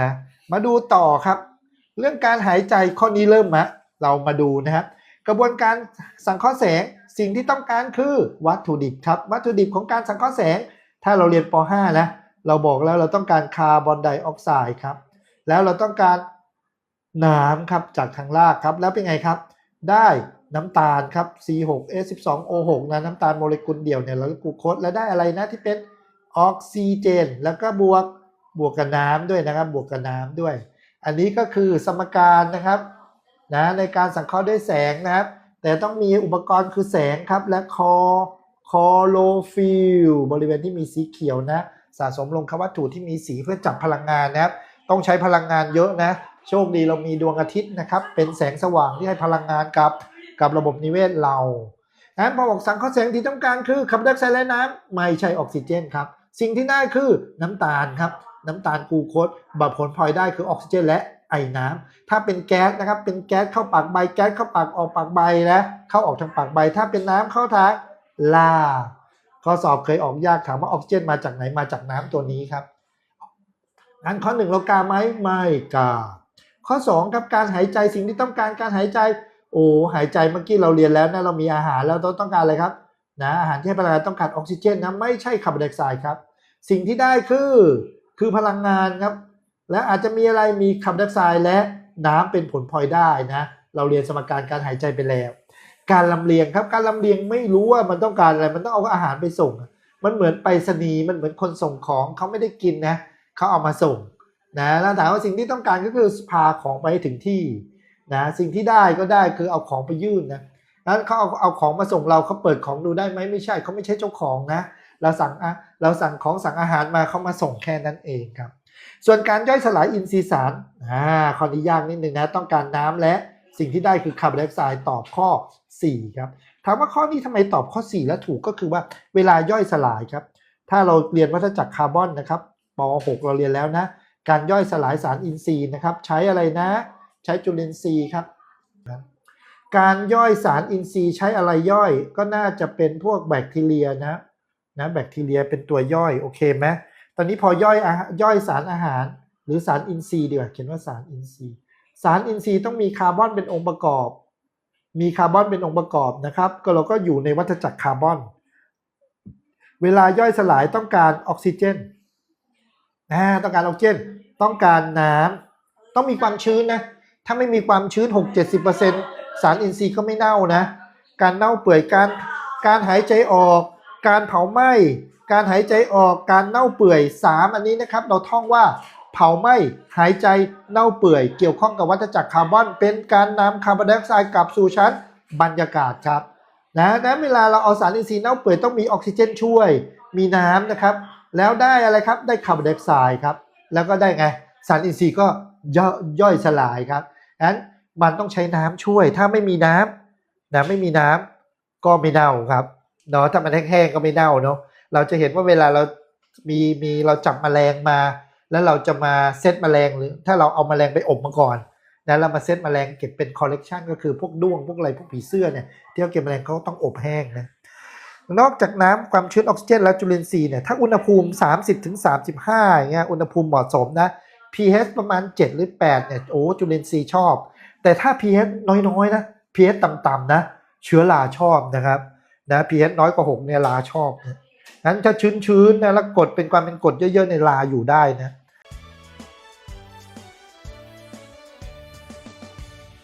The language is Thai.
นะ มาดูต่อครับ เรื่องการหายใจข้อนี้เริ่มมะเรามาดูนะครับ กระบวนการสังเคราะห์แสงสิ่งที่ต้องการคือวัตถุดิบครับ วัตถุดิบของการสังเคราะห์แสง ถ้าเราเรียนป .5 นะเราบอกแล้วเราต้องการคาร์บอนไดออกไซด์ครับ แล้วเราต้องการน้ำครับจากทางรากครับ แล้วเป็นไงครับ ได้น้ำตาลครับ C6H12O6 นะน้ำตาลโมเลกุลเดี่ยวเนี่ยแล้วกูโคสแล้วได้อะไรนะที่เป็นออกซิเจน แล้วก็บวก บวกกับน้ำด้วยนะครับ บวกกับน้ำด้วย อันนี้ก็คือสมการนะครับนะในการสังเคราะห์ด้วยแสงนะครับ แต่ต้องมีอุปกรณ์คือแสงครับ และคอคอโลฟิลบริเวณที่มีสีเขียวนะ สะสมลงควัตถุที่มีสีเพื่อจับพลังงานนะครับ ต้องใช้พลังงานเยอะนะ โชคดีเรามีดวงอาทิตย์นะครับ เป็นแสงสว่างที่ให้พลังงานกับกับระบบนิเวศเรานั้นพอบอกสังเคราะห์แสงที่ต้องการคือคาร์บอนไดออกไซด์และน้ำไม่ใช่ออกซิเจนครับ สิ่งที่ได้คือน้ำตาลครับ น้ำตาลกูโคสบัผลพลอยได้คือออกซิเจนและไอน้ำถ้าเป็นแก๊สนะครับ เป็นแก๊สเข้าปากใบ แก๊สเข้าปากออกปากใบนะเข้าออกทางปากใบ ถ้าเป็นน้ำเข้าทางลาข้อสอบเคยออกยากถามว่าออกซิเจนมาจากไหนมาจากน้ำตัวนี้ครับงั้นข้อหนึ่งเรากาไหมไม่กาข้อ2ครับการหายใจสิ่งที่ต้องการการหายใจ โอ้หายใจเมื่อกี้เราเรียนแล้วนะเรามีอาหารแล้วต้องต้องการอะไรครับนะอาหารที่ให้พลังงานต้องการออกซิเจนนะไม่ใช่คาร์บอนไดออกไซด์ครับ สิ่งที่ได้คือ คือพลังงานครับ และอาจจะมีอะไรมีคาร์บอนไดออกไซด์และน้ำเป็นผลพลอยได้นะ เราเรียนสมการการหายใจไปแล้ว การลำเลียงครับการลำเลียงไม่รู้ว่ามันต้องการอะไรมันต้องเอาอาหารไปส่ง มันเหมือนไปรษณีย์มันเหมือนคนส่งของเขาไม่ได้กินนะเขาเอามาส่งนะแล้วถามว่าสิ่งที่ต้องการก็คือพาของไปถึงที่นะสิ่งที่ได้ก็ได้คือเอาของไปยื่นนะ นั้นเขาเอาเอาของมาส่งเราเขาเปิดของดูได้ไหมไม่ใช่เขาไม่ใช่เจ้าของนะ เราสั่งอะเราสั่งของสั่งอาหารมาเขามาส่งแค่นั้นเองครับ ส่วนการย่อยสลายอินทรีย์สารอ่าข้อนี้ยากนิดนึงนะต้องการน้ำและสิ่งที่ได้คือคาร์บอนไดออกไซด์ตอบข้อ 4 ครับถามว่าข้อนี้ทำไมตอบข้อ 4 และถูกก็คือว่าเวลาย่อยสลายครับ ถ้าเราเรียนวัฏจักรคาร์บอนนะครับป .6 เราเรียนแล้วนะ การย่อยสลายสารอินทรีย์นะครับ ใช้อะไรนะ ใช้จุลินทรีย์ครับ การย่อยสารอินทรีย์ใช้อะไรย่อย ก็น่าจะเป็นพวกแบคทีเรียนะนะแบคทีเรียเป็นตัวย่อยโอเคไหมตอนนี้พอย่อยย่อยสารอาหาร หรือสารอินทรีย์ดีกว่าเขียนว่าสารอินทรีย์ สารอินทรีย์ต้องมีคาร์บอนเป็นองค์ประกอบ มีคาร์บอนเป็นองค์ประกอบนะครับ ก็เราก็อยู่ในวัฏจักรคาร์บอน เวลาย่อยสลายต้องการออกซิเจนนะต้องการออกซิเจนต้องการน้ำต้องมีความชื้นนะถ้าไม่มีความชื้น 6-70% สารอินทรีย์ก็ไม่เน่านะ การเน่าเปื่อยการการหายใจออก การเผาไหม้การหายใจออกการเน่าเปื่อย 3 อันนี้นะครับ เราท่องว่าเผาไหม้หายใจเน่าเปื่อย เกี่ยวข้องกับวัฏจักรคาร์บอน เป็นการนำคาร์บอนไดออกไซด์กลับสู่ชั้นบรรยากาศครับนะนั้นเวลาเราเอาสารอินทรีย์เน่าเปื่อยต้องมีออกซิเจนช่วย มีน้ำนะครับ แล้วได้อะไรครับได้คาร์บอนไดออกไซด์ครับแล้วก็ได้ไงสารอินทรีย์ก็ย่อยย่อยสลายครับนั้น มันต้องใช้น้ำช่วย ถ้าไม่มีน้ำนะไม่มีน้ำก็ไม่เน่าครับเนาะถ้ามันแห้งๆก็ไม่เน่าเนาะเราจะเห็นว่าเวลาเรามีมีเราจับแมลงมา แล้วเราจะมาเซตแมลงหรือ ถ้าเราเอาแมลงไปอบมาก่อนนะเรามาเซตแมลงเก็บเป็นคอลเลกชันก็คือพวกด้วงพวกอะไรพวกผีเสื้อเนี่ยที่เขาเก็บแมลงเขาต้องอบแห้งนะนอกจากน้ำความชื้นออกซิเจนและจุลินทรีย์เนี่ยถ้าอุณหภูมิ 30ถึง35อย่างเงี้ยอุณหภูมิเหมาะสมนะ pH ประมาณ 7 หรือ8เนี่ยโอ้จุลินทรีย์ชอบ แต่ถ้า pH น้อยๆนะ pH ต่ำๆนะ เชื้อราชอบนะครับนะ pH น้อยกว่า 6 เนี่ยราชอบนะงั้นถ้าชื้นๆนะแล้วกดเป็นความเป็นกดเยอะๆในราอยู่ได้นะ